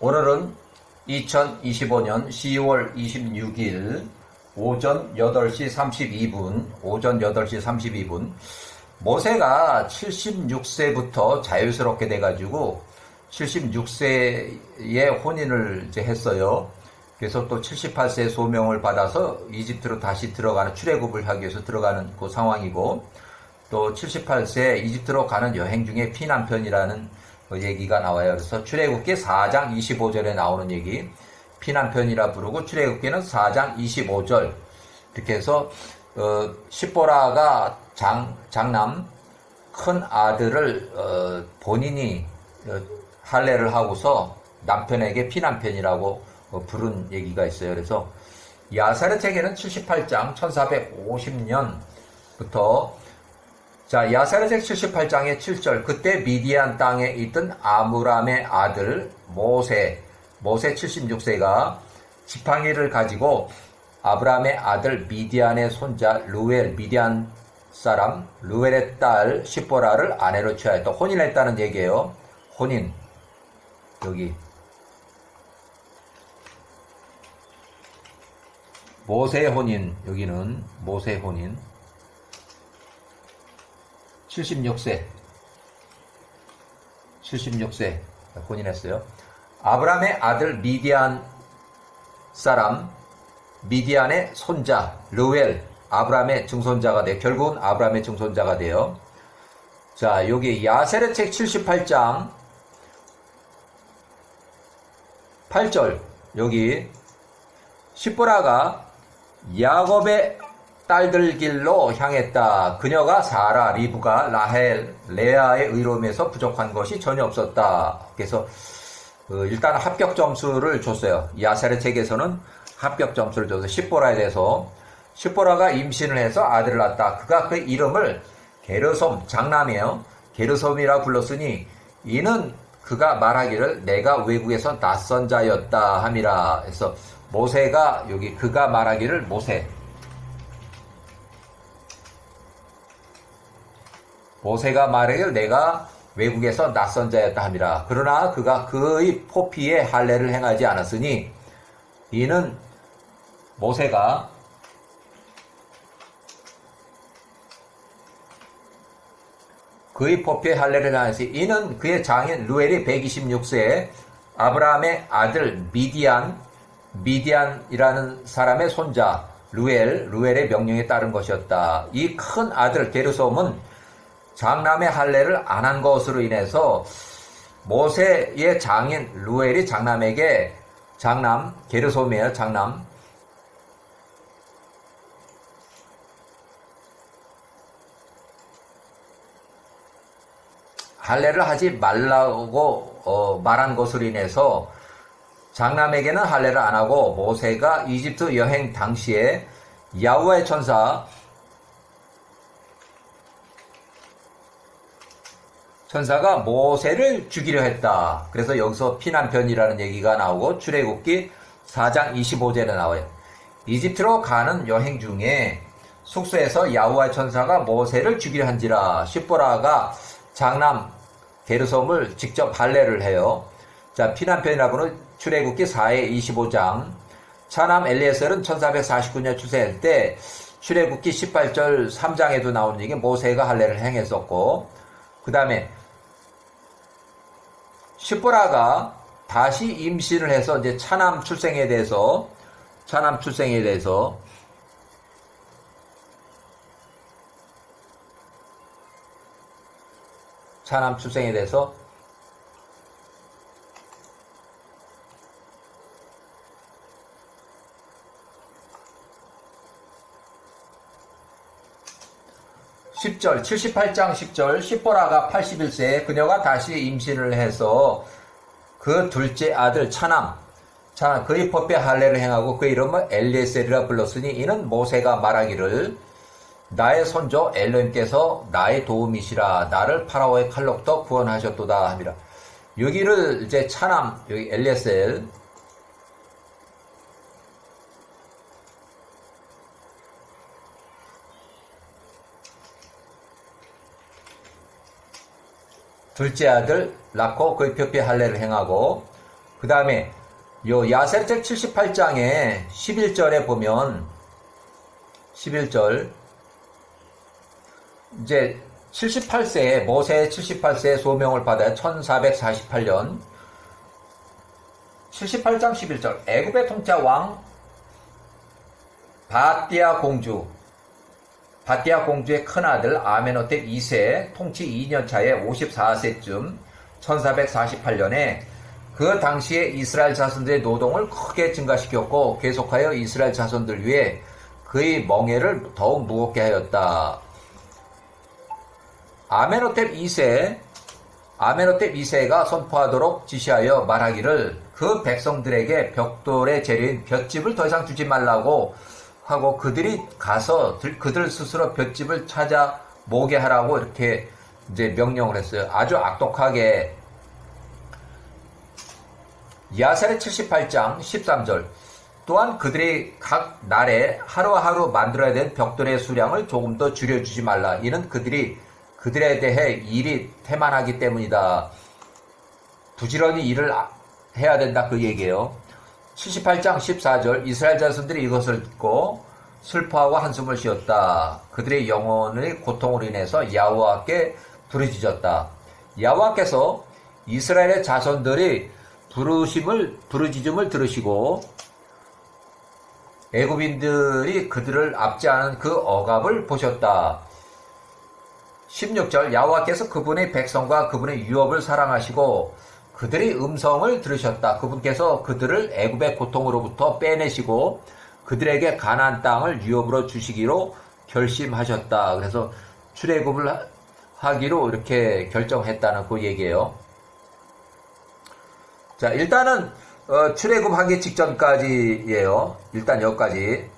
오늘은 2025년 10월 26일 오전 8시 32분, 오전 8시 32분, 모세가 76세부터 자유스럽게 돼가지고 76세에 혼인을 이제 했어요. 그래서 또 78세 소명을 받아서 이집트로 다시 들어가는 출애굽을 하기 위해서 들어가는 그 상황이고 또 78세 이집트로 가는 여행 중에 피난편이라는 그 얘기가 나와요. 그래서 출애굽기 4장 25절에 나오는 얘기 피난편이라 부르고 출애굽기는 4장 25절 이렇게 해서 어, 십보라가 장 장남 큰 아들을 어, 본인이 어, 할례를 하고서 남편에게 피난편이라고 어, 부른 얘기가 있어요. 그래서 야사렛에게는 78장 1450년부터 자 야사렛의 78장의 7절. 그때 미디안 땅에 있던 아무람의 아들 모세 모세 76세가 지팡이를 가지고 아브라함의 아들 미디안의 손자 루엘 미디안 사람 루엘의 딸 시보라를 아내로 취하였다. 혼인했다는 얘기예요. 혼인. 여기. 모세 혼인. 여기는 모세 혼인 76세. 76세. 혼인했어요. 아브라함의 아들 미디안 사람 미디안의 손자 르웰. 아브라함의 증손자가 돼. 결국은 아브라함의 증손자가 돼요. 자 여기 야세르 책 78장. 8절. 여기 시보라가 야곱의 딸들 길로 향했다. 그녀가 사라, 리브가 라헬, 레아의 의로움에서 부족한 것이 전혀 없었다. 그래서 어, 일단 합격 점수를 줬어요. 야사르 책에서는 합격 점수를 줘서 시보라에 대해서 시보라가 임신을 해서 아들을 낳았다. 그가 그 이름을 게르솜 장남이에요. 게르솜이라 불렀으니 이는 그가 말하기를 내가 외국에서 낯선 자였다 함이라 해서 모세가 여기 그가 말하기를 모세 모세가 말하기를 내가 외국에서 낯선 자였다 함이라 그러나 그가 그의 포피에 할례를 행하지 않았으니 이는 모세가 그의 포피에 할례를 행하였으니 이는 그의 장인 루엘이 126세에 아브라함의 아들 미디안 미디안이라는 사람의 손자 루엘, 루엘의 명령에 따른 것이었다. 이 큰 아들 게르솜은 장남의 할례를 안 한 것으로 인해서 모세의 장인 루엘이 장남에게 장남 게르솜이에요. 장남 할례를 하지 말라고 어, 말한 것으로 인해서 장남에게는 할례를 안 하고 모세가 이집트 여행 당시에 야후의 천사 천사가 모세를 죽이려 했다. 그래서 여기서 피난편이라는 얘기가 나오고 출애굽기 4장 25절에 나와요. 이집트로 가는 여행 중에 숙소에서 야후의 천사가 모세를 죽이려 한지라 십보라가 장남 게르솜을 직접 할례를 해요. 자, 피난편이라고는 출애굽기 4의 25장. 차남 엘리에셀은 1449년 출생할 때 출애굽기 18절 3장에도 나오는 얘기 모세가 할례를 행했었고 그 다음에 시보라가 다시 임신을 해서 이제 차남 출생에 대해서 차남 출생에 대해서 차남 출생에 대해서 (10절) 78장 10절 시보라가 81세 그녀가 다시 임신을 해서 그 둘째 아들 차남 차남 그의 법배 할례를 행하고 그 이름을 엘리에셀이라 불렀으니 이는 모세가 말하기를 나의 손조 엘로님께서 나의 도움이시라 나를 파라오의 칼로부터 구원하셨도다 함이라. 여기를 이제 차남 여기 엘리에셀 둘째 아들 낳고 그의 표피 할례를 행하고 그 다음에 요 야세르책 78장에 11절에 보면 11절 이제 78세에 모세 78세의 소명을 받아 1448년 78장 11절. 애굽의 통짜 왕 바띠아 공주 바띠아 공주의 큰아들 아메노텍 2세 통치 2년 차에 54세쯤 1448년에 그 당시에 이스라엘 자손들의 노동을 크게 증가시켰고 계속하여 이스라엘 자손들 위해 그의 멍에를 더욱 무겁게 하였다. 아메노텝 2세 아메노텝 2세가 선포하도록 지시하여 말하기를 그 백성들에게 벽돌의 재료인 볏집을 더 이상 주지 말라고 하고 그들이 가서 들- 그들 스스로 볏집을 찾아 모게 하라고 이렇게 이제 명령을 했어요. 아주 악독하게 야살의 78장 13절 또한 그들이 각 날에 하루하루 만들어야 될 벽돌의 수량을 조금 더 줄여주지 말라. 이는 그들이 그들에 대해 일이 태만하기 때문이다. 부지런히 일을 아- 해야 된다 그 얘기예요. 78장 14절 이스라엘 자손들이 이것을 듣고 슬퍼하고 한숨을 쉬었다. 그들의 영혼의 고통으로 인해서 야호와께 부르짖었다. 야호와께서 이스라엘의 자손들이 부르심을 부르짖음을 들으시고 애굽인들이 그들을 압제하는 그 억압을 보셨다. 16절 야호와께서 그분의 백성과 그분의 유업을 사랑하시고 그들의 음성을 들으셨다. 그분께서 그들을 애굽의 고통으로부터 빼내시고 그들에게 가나안 땅을 유업으로 주시기로 결심하셨다. 그래서 출애굽을 하- 하기로 이렇게 결정했다는 그 얘기예요. 자, 일단은 어, 출애굽하기 직전까지예요. 일단 여기까지.